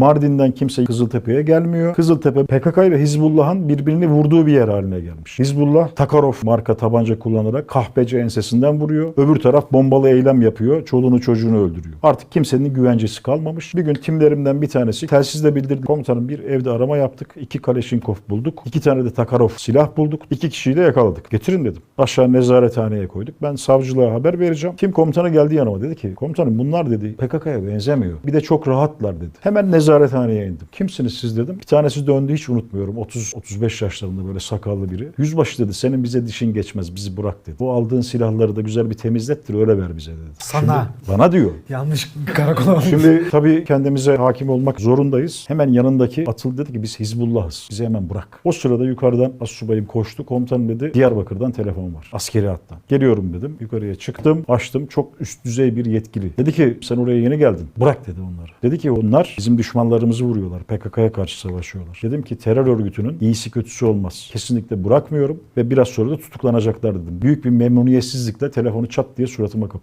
Mardin'den kimse Kızıltepe'ye gelmiyor. Kızıltepe PKK ile Hizbullah'ın birbirini vurduğu bir yer haline gelmiş. Hizbullah Takarov marka tabanca kullanarak kahpece ensesinden vuruyor. Öbür taraf bombalı eylem yapıyor. Çoluğunu çocuğunu öldürüyor. Artık kimsenin güvencesi kalmamış. Bir gün timlerimden bir tanesi telsizle bildirdi. Komutanım bir evde arama yaptık. İki Kaleşinkov bulduk. İki tane de Takarov silah bulduk. İki kişiyi de yakaladık. Getirin dedim. Aşağı nezarethaneye koyduk. Ben savcılığa haber vereceğim. Tim komutanı geldi yanıma dedi ki komutanım bunlar dedi PKK'ya benzemiyor. Bir de çok rahatlar dedi. Hemen nezarethaneye indim. Kimsiniz siz dedim. Bir tanesi döndü hiç unutmuyorum. 30-35 yaşlarında böyle sakallı biri. Yüzbaşı dedi senin bize dişin geçmez bizi bırak dedi. Bu aldığın silahları da güzel bir temizlettir öyle ver bize dedi. Sana. Bana diyor. Yanlış karakola almış. Şimdi tabii kendimize hakim olmak zorundayız. Hemen yanındaki atıl dedi ki biz Hizbullah'ız. Bizi hemen bırak. O sırada yukarıdan assubayım koştu. Komutanım dedi Diyarbakır'dan telefon var. Askeri hattan. Geliyorum dedim. Yukarıya çıktım. Açtım. Çok üst düzey bir yetkili. Dedi ki sen oraya yeni geldin. Bırak dedi onları. Dedi ki onlar bizim düşmanlarımızı vuruyorlar. PKK'ya karşı savaşıyorlar. Dedim ki terör örgütünün iyisi kötüsü olmaz. Kesinlikle bırakmıyorum ve biraz sonra da tutuklanacaklar dedim. Büyük bir memnuniyetsizlikle telefonu çat diye suratıma kapattı.